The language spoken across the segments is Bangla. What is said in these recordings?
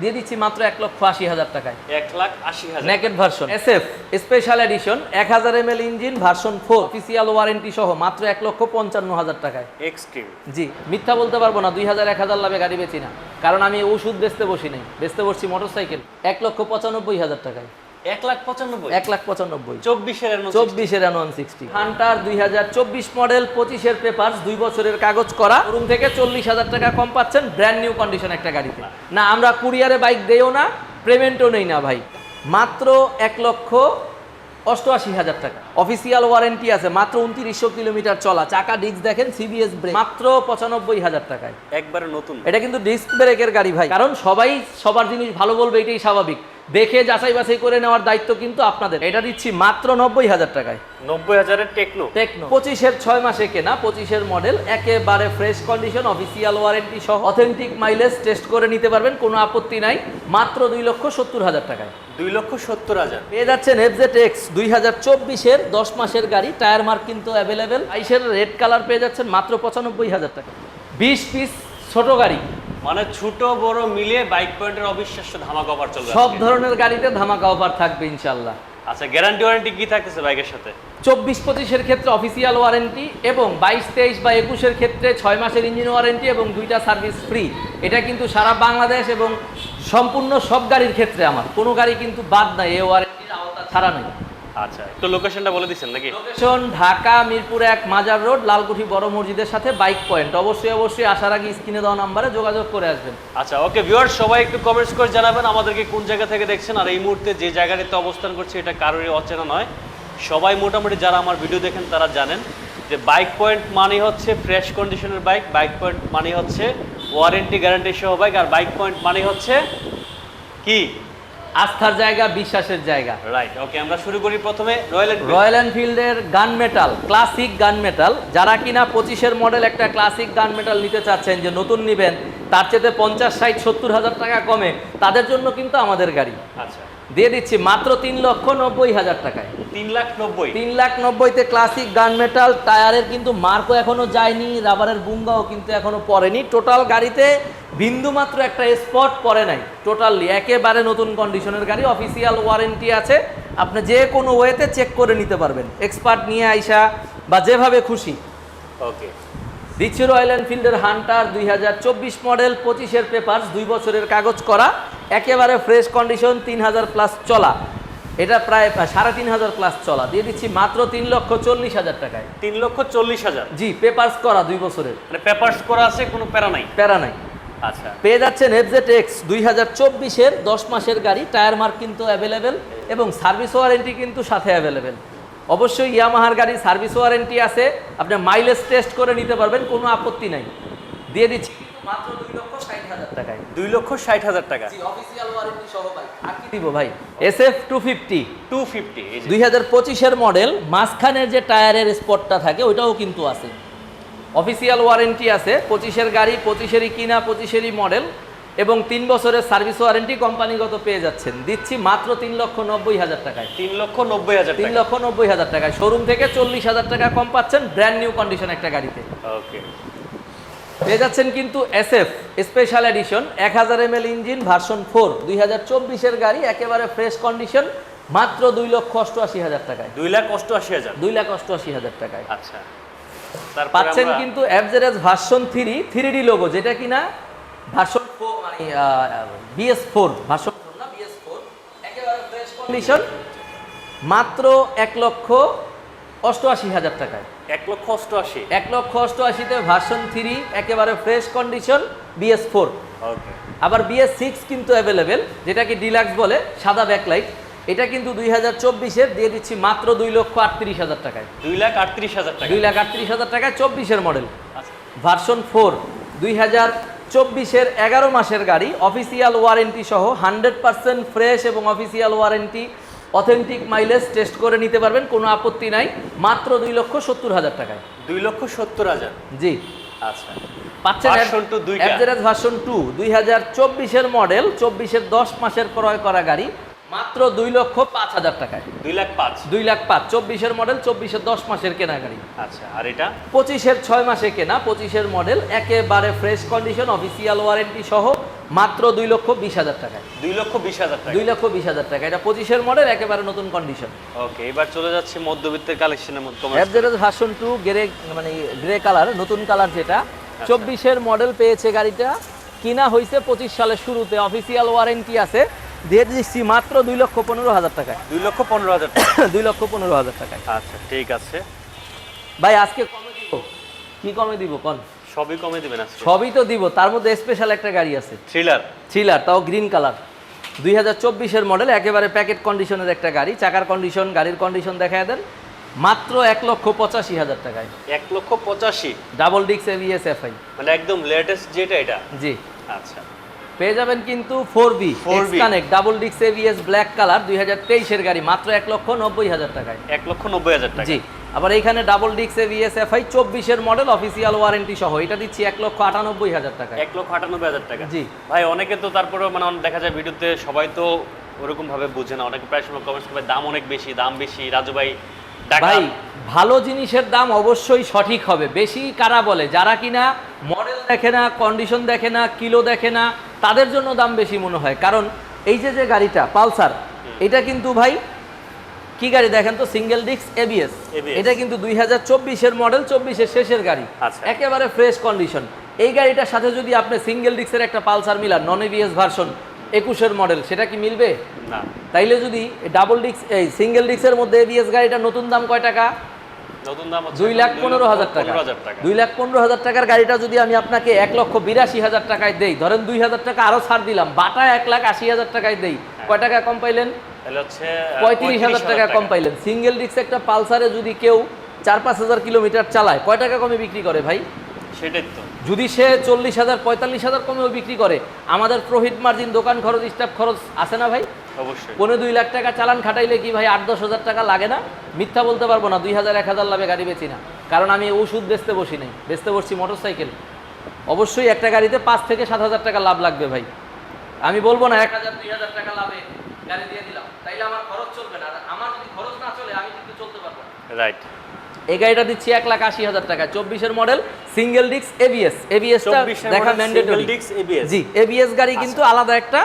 দিয়ে দিচ্ছি মাত্র এক লক্ষ আশি হাজার টাকায়। এক লাখ আশি হাজার। Naked version S F special edition এক হাজার M L engine version four official warranty সহ মাত্র এক লক্ষ পঞ্চান্ন হাজার টাকায়। এক্সট্রিম জি মিথ্যা বলতে পারব না দুই হাজার এক হাজার লাভে গাড়ি বেচি না। কারণ আমি ওষুধ বেচতে বসি নাই বেচতে বসছি মোটরসাইকেল এক লক্ষ পঁচানব্বই হাজার টাকায়। এক লাখ পঁচানব্বই। এক লাখ পঁচানব্বই। চব্বিশের এর চব্বিশের ওয়ান সিক্সটি হান্টার দুই হাজার চব্বিশ মডেল পঁচিশের পেপার দুই বছরের কাগজ করা। রুম থেকে চল্লিশ হাজার টাকা কম পাচ্ছেন ব্র্যান্ড নিউ কন্ডিশন একটা গাড়িতে। না আমরা কুরিয়ারে বাইক দেও না পেমেন্টও নেই না ভাই। মাত্র এক লক্ষ অষ্টআশি হাজার টাকা। অফিসিয়াল ওয়ারেন্টি আছে মাত্র উনত্রিশশো কিলোমিটার চলা। চাকা ডিস্ক দেখেন সিবিএস ব্রেক মাত্র পঁচানব্বই হাজার টাকায়। একবারে নতুন। এটা কিন্তু ডিস্ক ব্রেকের গাড়ি ভাই। কারণ সবাই সবার জিনিস ভালো বলবে এটাই স্বাভাবিক। দেখে যাচাই বাছাই করে নেওয়ার দায়িত্ব কিন্তু আপনাদের। এটা দিচ্ছি মাত্র নব্বই হাজার টাকায়। নব্বই হাজারের টেকনো। টেকনো। পঁচিশের ছয় মাসে কেনা পঁচিশের মডেল একেবারে ফ্রেশ কন্ডিশন অফিসিয়াল ওয়ারেন্টি সহ অথেন্টিক মাইলেজ টেস্ট করে নিতে পারবেন কোনো আপত্তি নাই। মাত্র দুই লক্ষ সত্তর হাজার টাকায়। দুই লক্ষ সত্তর হাজার। পেয়ে যাচ্ছেন এফজেড এক্স দুই হাজার চব্বিশের দশ মাসের গাড়ি টায়ার মার্ক কিন্তু অ্যাভেলেবেল আইসের রেড কালার পেয়ে যাচ্ছেন মাত্র পঁচানব্বই হাজার টাকা বিশ পিস ছোট গাড়ি মানে ছোট বড় মিলে বাইক পয়েন্টের অবিশ্বাস্য ধামাকা অফার চলবে সব ধরনের গাড়িতে ধামাকা অফার থাকবে ইনশাল্লাহ আচ্ছা গ্যারান্টি ওয়ারেন্টি কি থাকতেছে বাইকের সাথে? চব্বিশ পঁচিশের ক্ষেত্রে অফিসিয়াল ওয়ারেন্টি এবং বাইশ তেইশ বা একুশের ক্ষেত্রে ছয় মাসের ইঞ্জিন ওয়ারেন্টি এবং দুইটা সার্ভিস ফ্রি এটা কিন্তু সারা বাংলাদেশ এবং সম্পূর্ণ সব গাড়ির ক্ষেত্রে আমার। কোনো গাড়ি কিন্তু বাদ নাই এ ওয়ারেন্টির আওতা ছাড়া নেই। আচ্ছা একটু লোকেশনটা বলে দিচ্ছেন নাকি? লোকেশন ঢাকা মিরপুর এক মাজার রোড লালকুঠি বড় মসজিদের সাথে বাইক পয়েন্ট অবশ্যই অবশ্যই আসার আগে স্ক্রিনে দেওয়া নাম্বারে যোগাযোগ করে আসবেন। আচ্ছা ওকে ভিউয়ার সবাই একটু কমেন্টস করে জানাবেন আমাদেরকে কোন জায়গা থেকে দেখছেন। আর এই মুহূর্তে যে জায়গাটিতে অবস্থান করছে এটা কারোরই অচেনা নয়। সবাই মোটামুটি যারা আমার ভিডিও দেখেন তারা জানেন যে বাইক পয়েন্ট মানে হচ্ছে ফ্রেশ কন্ডিশনের বাইক বাইক পয়েন্ট মানে হচ্ছে ওয়ারেন্টি গ্যারান্টি সহ বাইক আর বাইক পয়েন্ট মানে হচ্ছে কি? আস্থার জায়গা বিশ্বাসের জায়গা। রাইট ওকে আমরা শুরু করি প্রথমে রয়্যাল এনফিল্ড রয়্যাল এনফিল্ডের গান মেটাল ক্লাসিক গান মেটাল যারা কিনা পঁচিশের মডেল একটা ক্লাসিক গান মেটাল নিতে চাচ্ছেন যে নতুন নিবেন তার চেয়ে পঞ্চাশ ষাট সত্তর হাজার টাকা কমে তাদের জন্য কিন্তু আমাদের গাড়ি। আচ্ছা। দিয়ে দিচ্ছি মাত্র তিন লক্ষ নব্বই হাজার টাকায়। তিন লাখ নব্বই। তিন লাখ নব্বইতে ক্লাসিক গান মেটাল টায়ারের কিন্তু মার্কও এখনও যায়নি রাবারের বুঙ্গাও কিন্তু এখনও পড়েনি। টোটাল গাড়িতে বিন্দু মাত্র একটা স্পট পড়ে নাই টোটালি একেবারে নতুন কন্ডিশনের গাড়ি অফিসিয়াল ওয়ারেন্টি আছে। আপনি যে কোনো ওয়েতে চেক করে নিতে পারবেন। এক্সপার্ট নিয়ে আইসা বা যেভাবে খুশি। ওকে দিচ্ছি রয়্যাল এনফিল্ডের হান্টার দুই হাজার চব্বিশ মডেল পঁচিশের পেপার দুই বছরের কাগজ করা। একেবারে ফ্রেশ কন্ডিশন তিন হাজার প্লাস চলা। এটা প্রায় সাড়ে তিন হাজার প্লাস চলা। দিয়ে দিচ্ছি মাত্র তিন লক্ষ চল্লিশ হাজার টাকায়। তিন লক্ষ চল্লিশ হাজার? জি পেপার্স করা দুই বছরের। মানে পেপারস করা আছে কোনো প্যারা নাই? প্যারা নাই। আচ্ছা। পেয়ে যাচ্ছেন এফজেড এক্স দুই হাজার চব্বিশের দশ মাসের গাড়ি টায়ার মার্ক কিন্তু অ্যাভেলেবেল এবং সার্ভিস ওয়ারেন্টি কিন্তু সাথে অ্যাভেলেবেল অবশ্যই ইয়ামাহার গাড়ি সার্ভিস ওয়ারেন্টি আছে। আপনি মাইলেজ টেস্ট করে নিতে পারবেন কোনো আপত্তি নাই। দিয়ে দিচ্ছি মাত্র লক্ষ ষাট হাজার টাকায়। লক্ষ হাজার টাকা। ওয়ারেন্টি সহ ভাই আর কি দিব ভাই? মডেল মাঝখানের যে টায়ারের স্পটটা থাকে ওইটাও কিন্তু আছে। অফিসিয়াল ওয়ারেন্টি আছে পঁচিশের গাড়ি পঁচিশেরই কিনা পঁচিশেরই মডেল এবং তিন বছরের সার্ভিস ওয়ারেন্টি কোম্পানিগত পেয়ে যাচ্ছেন। দিচ্ছি মাত্র তিন লক্ষ নব্বই হাজার টাকায়। তিন লক্ষ নব্বই হাজার তিন লক্ষ নব্বই হাজার টাকায়। শোরুম থেকে চল্লিশ হাজার টাকা কম পাচ্ছেন ব্র্যান্ড নিউ কন্ডিশন একটা গাড়িতে। ওকে পেয়ে যাচ্ছেন কিন্তু এস এফ স্পেশাল এডিশন এক হাজার M L engine version four দুই হাজার চব্বিশের গাড়ি একেবারে ফ্রেশ কন্ডিশন মাত্র দুই লক্ষ অষ্টআশি হাজার টাকায়। দুই লাখ অষ্টআশি হাজার? দুই লাখ অষ্টআশি হাজার টাকায়। আচ্ছা। পাচ্ছেন কিন্তু অ্যাভজেরাজ version three three D logo যেটা কিনা ভার্সন ফোর মানে বিএস ফোর ভার্সন ফোর না বিএস ফোর একেবারে ফ্রেশ কন্ডিশন মাত্র এক লক্ষ অষ্টআশি হাজার টাকায়। এক লক্ষ অষ্টআশি। এক লক্ষ অষ্টআশিতে ভার্সন থ্রি একেবারে ফ্রেশ কন্ডিশন বিএস ফোর আবার বিএস সিক্স কিন্তু অ্যাভেলেবেল যেটাকে ডিলাক্স বলে সাদা ব্যাকলাইট এটা কিন্তু দুই হাজার চব্বিশের দিয়ে দিচ্ছি মাত্র দুই লক্ষ আটত্রিশ হাজার টাকায়। দুই লাখ আটত্রিশ হাজার টাকা। দুই লাখ আটত্রিশ হাজার টাকায় চব্বিশের মডেল ভার্সন ফোর দুই হাজার চব্বিশের এগারো মাসের গাড়ি অফিসিয়াল ওয়ারেন্টি সহ হান্ড্রেড পার্সেন্ট ফ্রেশ এবং official warranty authentic mileage test করে নিতে পারবেন কোনো আপত্তি নাই। মাত্র দুই লক্ষ সত্তর হাজার টাকায়। দুই লক্ষ সত্তর হাজার? জি। আচ্ছা। পাচ্ছেন ভার্সন টু দুই হাজার চব্বিশের মডেল চব্বিশের দশ মাসের ক্রয় করা গাড়ি। মাত্র দুই লক্ষ পাঁচ হাজার টাকায়। দুই লাখ পাঁচ। দুই লাখ পাঁচ। চব্বিশের মডেল চব্বিশের দশ মাসের কেনা গাড়ি আচ্ছা আর এটা? পঁচিশের ছয় মাসে কেনা পঁচিশের মডেল একেবারে ফ্রেশ কন্ডিশন অফিসিয়াল ওয়ারেন্টি সহ মাত্র দুই লক্ষ বিশ হাজার টাকায়। দুই লক্ষ বিশ হাজার টাকা দুই লক্ষ বিশ হাজার টাকা এটা পঁচিশের মডেল একেবারে নতুন কন্ডিশন ওকে এবার চলে যাচ্ছে মধ্যবিত্তের কালেকশনের মধ্যে। তোমার অ্যাপজেরেস ভার্সন টু গ্রে মানে গ্রে কালার নতুন কালার যেটা। চব্বিশের মডেল পেয়েছে গাড়িটা। কিনা হয়েছে পঁচিশ সালের শুরুতে। অফিসিয়াল ওয়ারেন্টি আছে। দিয়ে দিচ্ছি মাত্র দুই লক্ষ পনেরো হাজার টাকায়। দুই লক্ষ পনেরো হাজার দুই লক্ষ পনেরো হাজার টাকায়। আচ্ছা ঠিক আছে। ভাই আজকে কমে দিব? কি কমে দিব কন সবই কমে দিবেন আজকে? সবই তো দিব তার মধ্যে স্পেশাল একটা গাড়ি আছে। থ্রিলার থ্রিলার তাও গ্রিন কালার দুই হাজার চব্বিশের মডেল একেবারে প্যাকেট কন্ডিশনের একটা গাড়ি। চাকার কন্ডিশন গাড়ির কন্ডিশন দেখায় দেন। মাত্র এক লক্ষ পঁচাশি হাজার টাকায়। এক লক্ষ পঁচাশি? ডাবল ডিক্স এভিএস এফআই মানে একদম লেটেস্ট যেটা এটা? জি। আচ্ছা। পেয়ে যাবেন কিন্তু four B 4B connect double ডিক্স এভিএস ব্ল্যাক কালার দুই হাজার তেইশের গাড়ি মাত্র এক লক্ষ নব্বই হাজার টাকায়। এক লক্ষ নব্বই হাজার টাকা। জি আবার এইখানে ডাবল ডিক্স এভিএস এফআই চব্বিশের মডেল অফিসিয়াল ওয়ারেন্টি সহ এটা দিচ্ছি এক লক্ষ আটানব্বই হাজার টাকা এক লক্ষ আটানব্বই হাজার টাকা। জি। ভাই অনেকে তো তারপরে মানে দেখা যায় ভিডিওতে সবাই তো ওরকম ভাবে বুঝে না অনেকে প্রায় সময় কমেন্টস করবে দাম অনেক বেশি দাম বেশি। রাজু ভাই ভাই ভালো জিনিসের দাম অবশ্যই সঠিক হবে। বেশি কারা বলে? যারা কিনা মডেল দেখে না কন্ডিশন দেখে না কিলো দেখে না তাদের জন্য দাম বেশি মনে হয়। কারণ এই যে যে গাড়িটা পালসার এটা কিন্তু ভাই কি গাড়ি দেখেন তো? সিঙ্গেল ডিস্ক এবিএস এটা কিন্তু দুই হাজার চব্বিশের মডেল চব্বিশের শেষের গাড়ি। আচ্ছা। একেবারে ফ্রেশ কন্ডিশন এই গাড়িটার সাথে যদি আপনি সিঙ্গেল ডিস্কের একটা পালসার মিলান নন এবিএস ভার্সন একুশের মডেল সেটা কি মিলবে? না। তাইলে যদি ডাবল ডিস্ক এই সিঙ্গেল ডিস্কের মধ্যে এবিএস গাড়িটা নতুন দাম কয় টাকা? নতুন দাম দুই লাখ পনেরো হাজার টাকা। দুই লাখ পনেরো হাজার টাকার গাড়িটা যদি আমি আপনাকে এক লক্ষ বিরাশি হাজার টাকায় দেই ধরেন দুই হাজার টাকা আরও ছাড় দিলাম বাটা এক লাখ আশি হাজার টাকায় দেই কয় টাকা কম পাইলেন? পঁয়ত্রিশ হাজার টাকা কম পাইলেন। সিঙ্গেল ডিস্ক একটা পালসারে যদি কেউ চার পাঁচ হাজার কিলোমিটার চালায় কয় টাকা কমে বিক্রি করে ভাই? সেটাই তো। যদি সে চল্লিশ হাজার পঁয়তাল্লিশ হাজার কমেও বিক্রি করে আমাদের প্রফিট মার্জিন দোকান খরচ স্টাফ খরচ আছে না ভাই? অবশ্যই। পনেরো দুই লাখ টাকা চালান খাটাইলে কি ভাই আট দশ হাজার টাকা লাগে না? মিথ্যা বলতে পারব না দুই হাজার এক হাজার লাভে গাড়ি বেচি না। কারণ আমি ওষুধ বেচতে বসি নাই বেচতে বসছি মোটর সাইকেল অবশ্যই একটা গাড়িতে পাঁচ থেকে সাত হাজার টাকা লাভ লাগবে ভাই। আমি বলব না এক হাজার দুই হাজার টাকা লাভে গাড়ি দিয়ে দিলাম তাইলে আমার খরচ চলবে না। আমার যদি খরচ না চলে আমি কিন্তু চলতে পারব না। রাইট এই গাড়িটা দিচ্ছি এক লাখ আশি হাজার টাকা চব্বিশের model single disc ABS ABS দেখা ম্যান্ডেটরি জি এবিএস গাড়ি কিন্তু আলাদা একটা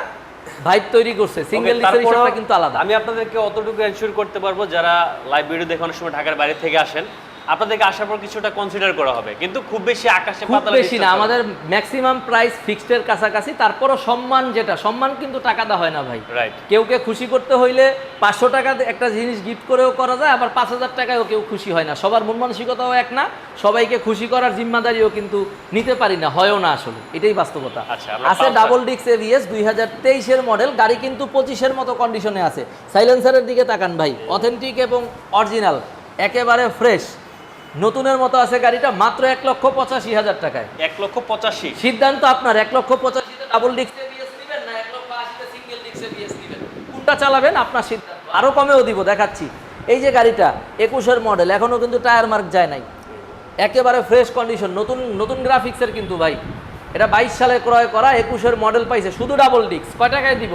ভাইব তৈরি করছে। সিঙ্গেল ডিস্কের হিসাবটা কিন্তু আলাদা। আমি আপনাদেরকে অতটুকু এনশিওর করতে পারব যারা লাইভ ভিডিও দেখে অনেক সময় ঢাকার বাইরে থেকে আসেন আপনাদেরকে আসার পর কিছুটা কনসিডার করা হবে। কিন্তু খুব বেশি আকাশে খুব বেশি না আমাদের ম্যাক্সিমাম প্রাইস ফিক্সডের কাছাকাছি তারপরও সম্মান যেটা সম্মান কিন্তু টাকা দেওয়া হয় না ভাই। রাইট কেউকে খুশি করতে হইলে পাঁচশো টাকা একটা জিনিস গিফট করেও করা যায় আবার পাঁচ হাজার টাকায়ও কেউ খুশি হয় না। সবার মন মানসিকতাও এক না সবাইকে খুশি করার জিম্মাদারিও কিন্তু নিতে পারি না হয়ও না আসলে। এটাই বাস্তবতা। আচ্ছা, আছে ডাবল ডিক্স এভিএস দুই হাজার তেইশের মডেল গাড়ি কিন্তু পঁচিশের মতো কন্ডিশনে আছে। সাইলেন্সারের দিকে তাকান ভাই অথেন্টিক এবং অরিজিনাল একেবারে ফ্রেশ নতুনের মতো আছে গাড়িটা মাত্র এক লক্ষ পঁচাশি হাজার টাকায়। এক লক্ষ পঁচাশি। সিদ্ধান্ত আপনার এক লক্ষ পঁচাশিতে ডাবল ডিক্স এবিএস নেবেন না এক লক্ষ আশিতে সিঙ্গেল ডিক্স এবিএস নেবেন? কোনটা চালাবেন? আপনার সিদ্ধান্ত। আরও কমেও দিব দেখাচ্ছি। এই যে গাড়িটা একুশের মডেল এখনও কিন্তু টায়ার মার্ক যায় নাই। একেবারে ফ্রেশ কন্ডিশন নতুন নতুন গ্রাফিক্সের কিন্তু ভাই। এটা বাইশ সালে ক্রয় করা একুশের মডেল পাইছে শুধু ডাবল ডিক্স কয় টাকায় দিব?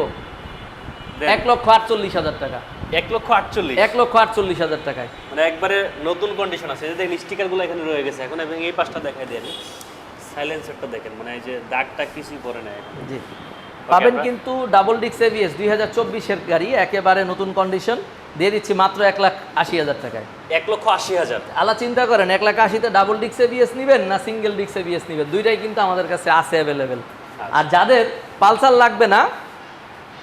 এক লক্ষ আটচল্লিশ হাজার টাকা। এক লক্ষ আটচল্লিশ। এক লক্ষ আটচল্লিশ হাজার টাকায়। মানে একবারে নতুন কন্ডিশন আছে। দেখেন স্টিকারগুলো এখানে রয়ে গেছে এখন এবং এই পাশটা দেখাই সাইলেন্সারটা দেখেন মানে এই যে দাগটা কিছুই পরে না জি। পাবেন কিন্তু ডাবল ডিক্স এবিএস দুই হাজার চব্বিশের গাড়ি একেবারে নতুন কন্ডিশন দিয়ে দিচ্ছি মাত্র এক লাখ আশি হাজার টাকায়। এক লক্ষ আশি হাজার। আলা চিন্তা করেন এক লাখ আশিতে ডাবল ডিক্স এবিএস নেবেন না সিঙ্গেল ডিক্স এবিএস নেবেন? দুইটাই কিন্তু আমাদের কাছে আছে অ্যাভেলেবেল আর যাদের পালসার লাগবে না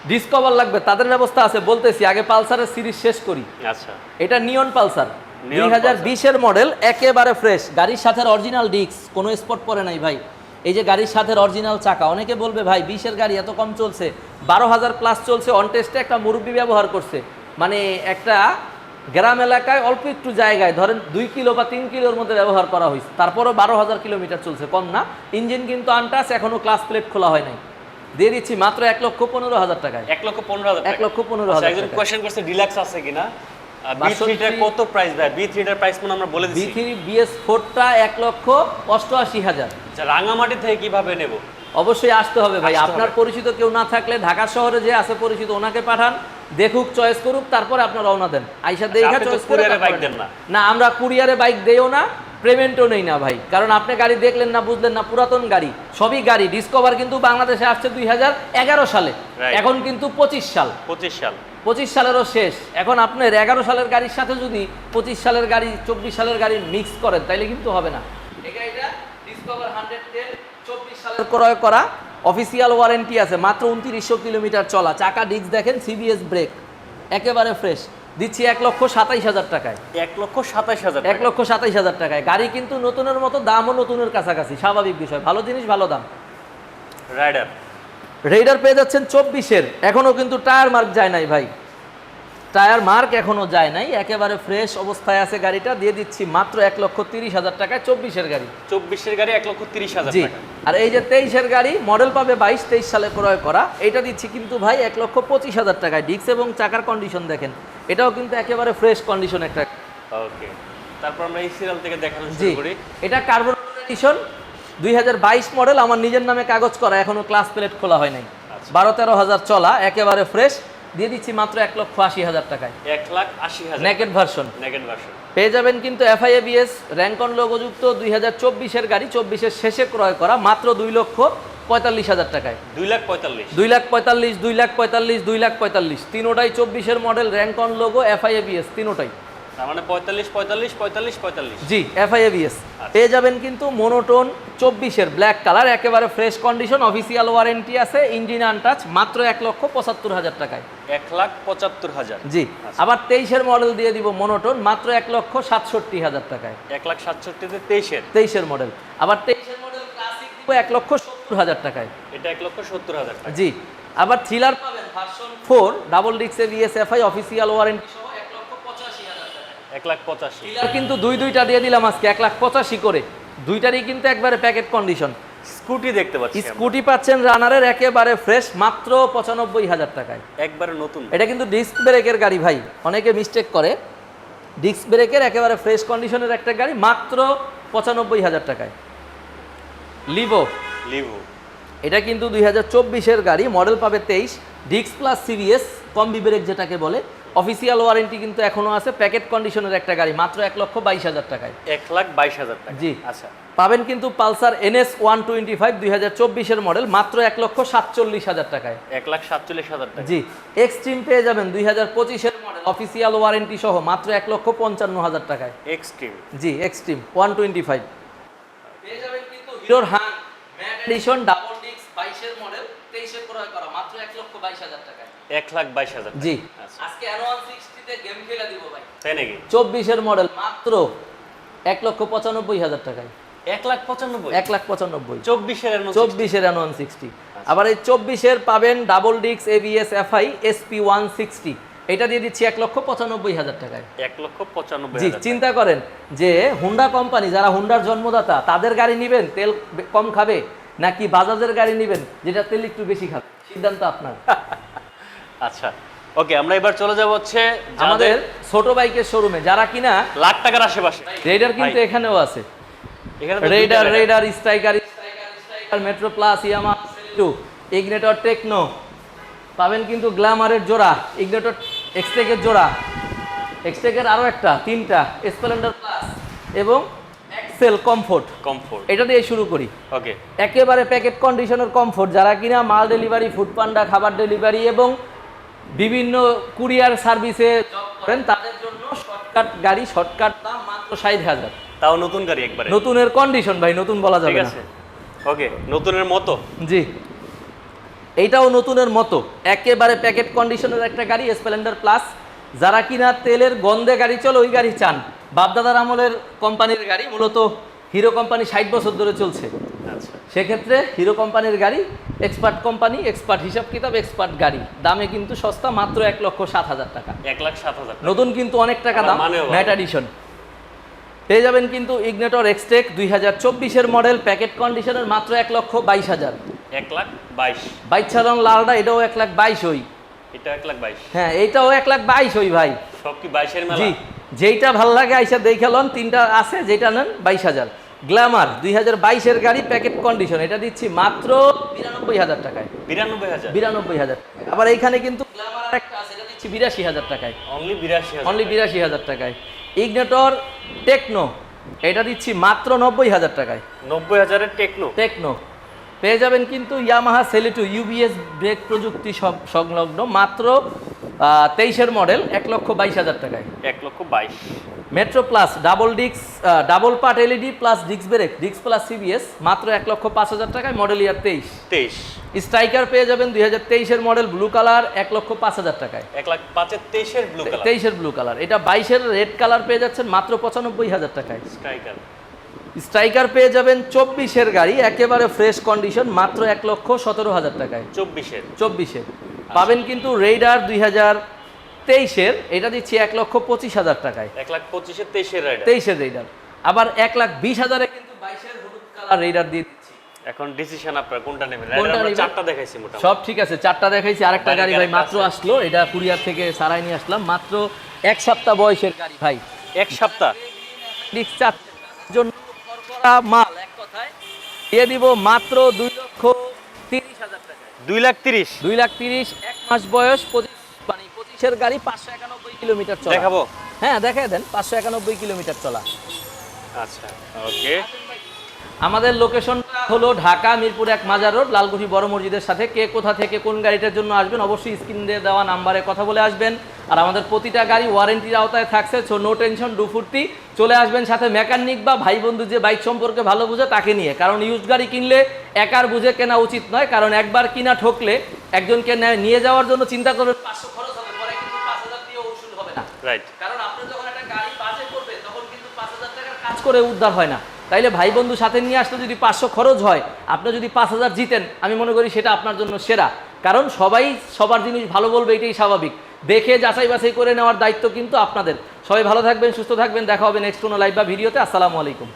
ডিসকভার লাগবে তাদের ব্যবস্থা আছে বলতেছি আগে পালসারের সিরিজ শেষ করি। আচ্ছা। এটা নিয়ন পালসার। দুই হাজার বিশের মডেল একেবারে ফ্রেশ গাড়ির সাথে অরিজিনাল ডিস্ক কোনো স্পট পরে নাই ভাই। এই যে গাড়ির সাথে অরিজিনাল চাকা অনেকে বলবে ভাই বিশের গাড়ি এত কম চলছে। বারো হাজার প্লাস চলছে অন টেস্টে একটা মুরব্বি ব্যবহার করছে। মানে একটা গ্রাম এলাকায় অল্প একটু জায়গায় ধরেন দুই কিলো বা তিন কিলোর মধ্যে ব্যবহার করা হয়েছে। তারপরও বারো হাজার কিলোমিটার চলছে কম না। ইঞ্জিন কিন্তু আনটাস এখনও ক্লাস প্লেট খোলা হয় নাই। দিয়ে দিচ্ছি মাত্র এক লক্ষ পনেরো হাজার টাকায়। এক লক্ষ পনেরো হাজার এক লক্ষ পনেরো আচ্ছা, হাজার একজন কোয়েশ্চেন করছে ডিলাক্স আছে কিনা? বি বাষট্টি- থ্রিটার কত প্রাইস ভাই? বি থ্রিটার প্রাইস মানে আমরা বলে বি থ্রি বিএস ফোরটা এক লক্ষ অষ্টআশি হাজার। আচ্ছা রাঙামাটি থেকে কীভাবে নেব? অবশ্যই আসতে হবে ভাই। আপনার পরিচিত কেউ না থাকলে ঢাকা শহরে যে আছে পরিচিত ওনাকে পাঠান দেখুক চয়েস করুক তারপরে আপনার রওনা দেন। আইসা দেখা চয়েস করে bike দেন না। না আমরা কুরিয়ারে বাইক দেও না পেমেন্টও নেই না ভাই। কারণ আপনি গাড়ি দেখলেন না বুঝলেন না পুরাতন গাড়ি। সবই গাড়ি। ডিসকভার কিন্তু বাংলাদেশে আসছে দুই হাজার এগারো সালে। এখন কিন্তু পঁচিশ সাল। পঁচিশ সাল। পঁচিশ সালেরও শেষ। এখন আপনার এগারো সালের গাড়ির সাথে যদি পঁচিশ সালের গাড়ি চব্বিশ সালের গাড়ি মিক্স করেন তাইলে কিন্তু হবে না। এই গাড়িটা ডিসকভার হান্ড্রেড টেন চব্বিশ সালের ক্রয় করা। অফিসিয়াল ওয়ারেন্টি আছে মাত্র উনত্রিশশো কিলোমিটার চলা। চাকা ডিস্ক দেখেন সিবিএস ব্রেক একেবারে ফ্রেশ দিচ্ছি এক লক্ষ সাতাইশ হাজার টাকায়। এক লক্ষ সাতাইশ হাজার এক লক্ষ সাতাইশ হাজার টাকায়। গাড়ি কিন্তু নতুনের মতো দামও নতুনের কাছাকাছি স্বাভাবিক বিষয়। ভালো জিনিস ভালো দাম। রাইডার রেইডার পেয়ে যাচ্ছেন চব্বিশের। এখনও কিন্তু টায়ার মার্ক যায় নাই ভাই। টায়ার মার্ক এখনও যায় নাই একেবারে ফ্রেশ অবস্থায় আছে গাড়িটা দিয়ে দিচ্ছি মাত্র এক লক্ষ তিরিশ হাজার টাকায় চব্বিশের গাড়ি। চব্বিশের গাড়ি এক লক্ষ তিরিশ হাজার জি আর এই যে তেইশের গাড়ি মডেল পাবে বাইশ তেইশ সালে ক্রয় করা এটা দিচ্ছি কিন্তু ভাই এক লক্ষ পঁচিশ হাজার টাকায় ডিক্স এবং চাকার কন্ডিশন দেখেন এটাও কিন্তু একেবারে ফ্রেশ কন্ডিশন একটা। ওকে তারপর আমরা এই সিরিয়াল থেকে দেখানো জি শুরু করি। এটা কার্বন এডিশন দুই মডেল আমার নিজের নামে কাগজ করা এখনও ক্লাস প্লেট খোলা হয় নাই। আচ্ছা। বারো তেরো হাজার চলা একেবারে ফ্রেশ দিয়ে দিচ্ছি মাত্র এক লক্ষ আশি হাজার টাকায়। এক লাখ আশি হাজার। নেকেট ভার্সন নেকেট ভার্সন পেয়ে যাবেন কিন্তু এফআইএবিএস র্যাঙ্কন লোগোযুক্ত দুই হাজার চব্বিশের গাড়ি চব্বিশের শেষে ক্রয় করা মাত্র দুই লক্ষ পঁয়তাল্লিশ হাজার টাকায়। দুই লাখ পঁয়তাল্লিশ। দুই লাখ পঁয়তাল্লিশ দুই লাখ পঁয়তাল্লিশ দুই লাখ পঁয়তাল্লিশ তিনোটাই চব্বিশের মডেল র্যাঙ্কন লোগো এফআইএবিএস তিনোটাই। তার মানে পঁয়তাল্লিশ পঁয়তাল্লিশ পঁয়তাল্লিশ পঁয়তাল্লিশ। জি এফআইএবিএস পেয়ে যাবেন কিন্তু মোনোটোন চব্বিশের ব্ল্যাক কালার একেবারে ফ্রেশ কন্ডিশন অফিসিয়াল ওয়ারেন্টি আছে ইঞ্জিন আনটাচ মাত্র এক লক্ষ পঁচাত্তর হাজার টাকায়। এক লাখ পঁচাত্তর হাজার। জি আবার তেইশের মডেল দিয়ে দিব মোনোটোন মাত্র এক লক্ষ সাতষট্টি হাজার টাকায়। এক লাখ সাতষট্টিতে তেইশের। তেইশের মডেল আবার তেইশের মডেল ক্লাসিক দিব এক লক্ষ সত্তর হাজার টাকায়। এটা এক লক্ষ সত্তর হাজার টাকা জি আবার থ্রিলার পাবেন ভার্সন ফোর ডাবল ডিক্সে বিএসএফআই অফিসিয়াল ওয়ারেন্টি সহ এক লক্ষ পঁচাশি হাজার টাকা এক লাখ পঁচাশি। কিন্তু দুই দুইটা দিয়ে দিলাম আজকে এক লাখ পঁচাশি করে। দুইটারই কিন্তু একবারে প্যাকেট কন্ডিশন স্কুটি দেখতে পাচ্ছি স্কুটি পাচ্ছেন রানারের একেবারে ফ্রেশ মাত্র পঁচানব্বই হাজার টাকায়। একবারে নতুন। এটা কিন্তু ডিস্ক ব্রেকের গাড়ি ভাই অনেকে মিস্টেক করে। ডিস্ক ব্রেকের একেবারে ফ্রেশ কন্ডিশনের একটা গাড়ি মাত্র পঁচানব্বই হাজার টাকায়। লিভো লিভো এটা কিন্তু দুই হাজার চব্বিশের গাড়ি মডেল পাবে তেইশ। ডিক্স প্লাস সিবিএস কম্বি ব্রেক যেটাকে বলে অফিসিয়াল ওয়ারেন্টি কিন্তু এখনও আছে প্যাকেট কন্ডিশনের একটা গাড়ি মাত্র এক লক্ষ বাইশ হাজার টাকায়। এক লাখ বাইশ হাজার টাকা। জি। আচ্ছা। পাবেন কিন্তু Pulsar NS one twenty five দুই হাজার চব্বিশের মডেল মাত্র এক লক্ষ সাতচল্লিশ হাজার টাকায়। এক লাখ সাতচল্লিশ হাজার টাকা। জি। এক্সট্রিম পেয়ে যাবেন দুই হাজার পঁচিশের মডেল অফিসিয়াল ওয়ারেন্টি সহ মাত্র এক লক্ষ পঞ্চান্ন হাজার টাকায়। এক্সট্রিম জি এক্সট্রিম ওয়ান টোয়েন্টি ফাইভ পেয়ে যাবেন কিন্তু হিরোর হাং ম্যাট এডিশন ডাবল তেইশে ক্রয় করা মাত্র এক লক্ষ বাইশ হাজার টাকায়। এক লাখ বাইশ হাজার জি। আচ্ছা। আজকে অ্যানোয়াল সিক্সটিতে গেম খেলে দিব ভাই। তাই নাকি? চব্বিশের মডেল মাত্র এক লক্ষ পঁচানব্বই হাজার টাকায়। এক লাখ পঁচানব্বই? এক লাখ পঁচানব্বই। চব্বিশের চব্বিশের ওয়ান সিক্সটি আবার এই চব্বিশের পাবেন ডাবল ডিক্স ABS FI SP one sixty এটা দিয়ে দিচ্ছি এক লক্ষ পঁচানব্বই হাজার টাকায়। এক লক্ষ পঁচানব্বই জি চিন্তা করেন যে হুন্ডা কোম্পানি যারা হুন্ডার জন্মদাতা তাদের গাড়ি নেবেন তেল কম খাবে। নাকি বাজাজের গাড়ি নেবেন যেটা তেল একটু বেশি খাবে? সিদ্ধান্ত আপনার। আচ্ছা ওকে আমরা এবার চলে যাব হচ্ছে আমাদের ছোট বাইকের শোরুমে যারা কিনা লাখ টাকার আশেপাশে। রেডার কিন্তু এখানেও আছে। এখানে Raider Raider striker striker striker Metro Plus Yamaha two Ignitor Techno পাবেন কিন্তু গ্ল্যামারের জোড়া ইগনেটর এক্সটেকের জোড়া। এক্সটেকের আরও একটা তিনটা স্প্লেন্ডার প্লাস এবং এক্সেল কমফোর্ট। কমফোর্ট। এটা দিয়ে শুরু করি। ওকে। একেবারে প্যাকেট কন্ডিশনের কমফোর্ট যারা কিনা মাল ডেলিভারি ফুড পান্ডা খাবার ডেলিভারি এবং বিভিন্ন কুরিয়ার সার্ভিসে জব করেন তাদের জন্য শর্টকাট গাড়ি শর্টকাট দাম মাত্র ষাট হাজার। তাও নতুন গাড়ি একবারে? নতুনের কন্ডিশন ভাই নতুন বলা ঠিক যাবে না। আছে। ওকে নতুনের মতো? জি। এইটাও নতুনের মতো। একেবারে প্যাকেট কন্ডিশনের একটা গাড়ি স্প্লেন্ডার প্লাস যারা কিনা তেলের গন্ধে গাড়ি চলে ওই গাড়ি চান। বাপদাদার আমলের কোম্পানির গাড়ি মূলত হিরো কোম্পানি ষাট বছর ধরে চলছে। আচ্ছা। সেক্ষেত্রে হিরো কোম্পানির গাড়ি এক্সপার্ট কোম্পানি এক্সপার্ট হিসাব কিতাব এক্সপার্ট গাড়ি। দামে কিন্তু সস্তা মাত্র এক লক্ষ সাত হাজার টাকা। এক লাখ সাত হাজার নতুন কিন্তু অনেক টাকা দাম মানেও ভালো। ম্যাট এডিশন পেয়ে যাবেন কিন্তু ইগনেটর এক্সটেক দুই হাজার চব্বিশের মডেল প্যাকেট কন্ডিশনের মাত্র এক লক্ষ বাইশ হাজার। এক লাখ বাইশ। বাইশ ছাড়ানো লালটা এটাও এক লাখ বাইশ হই এটা এক লাখ বাইশ। হ্যাঁ এইটাও এক লাখ বাইশ হই ভাই। সব কি বাইশের মেলা? জি যেইটা ভালো লাগে আইসা দেখে লন তিনটা আছে যেটা নেন বাইশ হাজার। গ্ল্যামার দুই হাজার গাড়ি প্যাকেট কন্ডিশন এটা দিচ্ছি মাত্র বিরানব্বই হাজার টাকায়। বিরানব্বই হাজার? বিরানব্বই হাজার। টাকায়। আবার এইখানে কিন্তু গ্ল্যামার একটা আছে এটা দিচ্ছি বিরাশি হাজার টাকায়। অনলি বিরাশি হাজার অনলি বিরাশি হাজার টাকায়। ইগনেটর টেকনো এটা দিচ্ছি মাত্র নব্বই হাজার টাকায়। নব্বই হাজারের টেকনো টেকনো পেয়ে যাবেন কিন্তু ইয়ামাহা সেলিটু ইউবিএস ব্রেক প্রযুক্তি সব সংলগ্ন মাত্র তেইশের মডেল এক লক্ষ বাইশ হাজার টাকায়। এক লক্ষ বাইশ। মেট্রো প্লাস ডাবল ডিক্স ডাবল পার্ট এলইডি প্লাস ডিক্স ব্রেক ডিক্স প্লাস সিবিএস মাত্র এক লক্ষ পাঁচ হাজার টাকায় মডেল ইয়ার তেইশ। তেইশ। স্ট্রাইকার পেয়ে যাবেন দুই হাজার তেইশের মডেল ব্লু কালার এক লক্ষ পাঁচ হাজার টাকায়। এক লাখ পাঁচের তেইশের ব্লু কালার তেইশের ব্লু কালার এটা বাইশের রেড কালার পেয়ে যাচ্ছেন মাত্র পঁচানব্বই হাজার টাকায়। স্ট্রাইকার স্ট্রাইকার পেয়ে যাবেন চব্বিশের গাড়ি একেবারে ফ্রেশ কন্ডিশন মাত্র এক লক্ষ সতেরো হাজার টাকায়। চব্বিশের। চব্বিশের। পাবেন কিন্তু রেইডার দুই হাজার তেইশের এটা দিচ্ছি এক লক্ষ পঁচিশ হাজার টাকায়। এক লাখ পঁচিশের তেইশের রাইডার তেইশের রেইডার আবার এক লাখ বিশ হাজারে কিন্তু বাইশের হলুদ কালার রেইডার দিয়ে দিচ্ছি। এখন ডিসিশন আপনার কোনটা নেবেন? চারটা দেখাইছি মোটামুটি। সব ঠিক আছে চারটা দেখাইছি আরেকটা গাড়ি ভাই মাত্র আসলো এটা কুরিয়ার থেকে সারাই নিয়ে আসলাম। মাত্র এক সপ্তাহ বয়সের গাড়ি ভাই। এক সপ্তাহ? জন্য মাল এক কথায়। দিয়ে দিব মাত্র দুই লক্ষ তিরিশ হাজার টাকা। দুই লাখ তিরিশ। দুই লাখ তিরিশ এক মাস বয়স পঁচিশ মানে পঁচিশের গাড়ি পাঁচশো একানব্বই কিলোমিটার চলা। দেখাবো। হ্যাঁ দেখাই দেন পাঁচশো একানব্বই কিলোমিটার চলা। আচ্ছা ওকে। আমাদের লোকেশনটা হলো ঢাকা মিরপুর এক মাজার রোড লালকুঠি বড় মসজিদের সাথে। কে কোথা থেকে কোন গাড়িটার জন্য আসবেন অবশ্যই স্ক্রিনে দেওয়া নাম্বারে কথা বলে আসবেন। আর আমাদের প্রতিটা গাড়ি ওয়ারেন্টির আওতায় থাকছে সো নো টেনশন ডু ফুর্তি। চলে আসবেন সাথে মেকানিক বা ভাই বন্ধু যে বাইক সম্পর্কে ভালো বুঝে তাকে নিয়ে। কারণ ইউজ গাড়ি কিনলে একার বুঝে কেনা উচিত নয় কারণ একবার কিনা ঠকলে একজনকে নিয়ে যাওয়ার জন্য চিন্তা করবেন পাঁচশো খরচ হবে পরে কিন্তু পাঁচ হাজার দিয়ে ওষুধ হবে না। রাইট কারণ আপনি যখন একটা গাড়ি বাজে করবে তখন কিন্তু পাঁচ হাজার টাকার কাজ করে উদ্ধার হয় না। তাইলে ভাই বন্ধু সাথে নিয়ে আসলে যদি পাঁচশো খরচ হয়, আপনি যদি পাঁচ হাজার জিতেন, আমি মনে করি সেটা আপনার জন্য সেরা। কারণ সবাই সবার জিনিস ভালো বলবে, এটাই স্বাভাবিক। দেখে যাচাই বাছাই করে নেওয়ার দায়িত্ব কিন্তু আপনাদের। সবাই ভালো থাকবেন, সুস্থ থাকবেন, দেখা হবে নেক্সট কোনো লাইভ বা ভিডিওতে আসসালামু আলাইকুম।